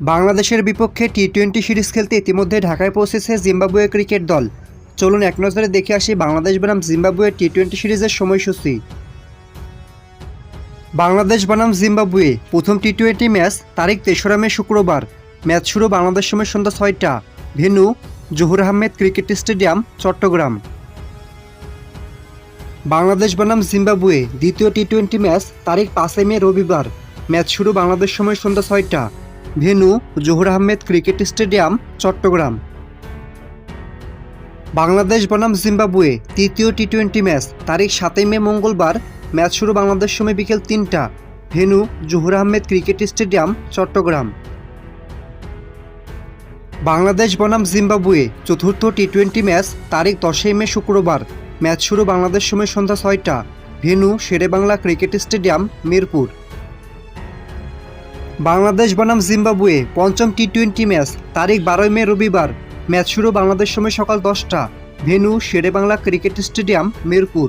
বাংলাদেশের বিপক্ষে T twenty series খেলতে ইতিমধ্যে ঢাকায় পৌঁছেছে জিম্বাবুয়ে ক্রিকেট দল। চলুন এক নজরে দেখে আসি বাংলাদেশ বনাম জিম্বাবুয়ে টি টোয়েন্টি সিরিজের সময়সূচি। বাংলাদেশ বনাম জিম্বাবুয়ে, প্রথম টি টোয়েন্টি ম্যাচ তারিখ তেসরা মে শুক্রবার। ম্যাচ শুরু বাংলাদেশ সময় সন্ধ্যা ছয়টা। Venue, Zahur Ahmed cricket stadium, Chattogram. Bangladesh বনাম জিম্বাবুয়ে, দ্বিতীয় টি টোয়েন্টি ম্যাচ তারিখ পাঁচই মে রবিবার। ম্যাচ শুরু বাংলাদেশ সময় সন্ধ্যা ছয়টা। Venue Zahur Ahmed cricket stadium, Chattogram. Bangladesh বনাম জিম্বাবুয়ে তৃতীয় টি টোয়েন্টি ম্যাচ, তারিখ সাতই মে মঙ্গলবার। ম্যাচ শুরু বাংলাদেশ সময় বিকেল তিনটা। Venue Zahur Ahmed cricket stadium, Chattogram. Bangladesh বনাম জিম্বাবুয়ে চতুর্থ টি টোয়েন্টি ম্যাচ, তারিখ দশই মে শুক্রবার। ম্যাচ শুরু বাংলাদেশ সময় সন্ধ্যা ছয়টা। Venue Sher-e-Bangla cricket stadium, Mirpur. Bangladesh বনাম জিম্বাবুয়ে পঞ্চম টি টোয়েন্টি ম্যাচ, তারিখ বারোই মে, রবিবার। ম্যাচ শুরু বাংলাদেশ সময় সকাল দশটা। Venue, Sher-e-Bangla cricket stadium, Mirpur.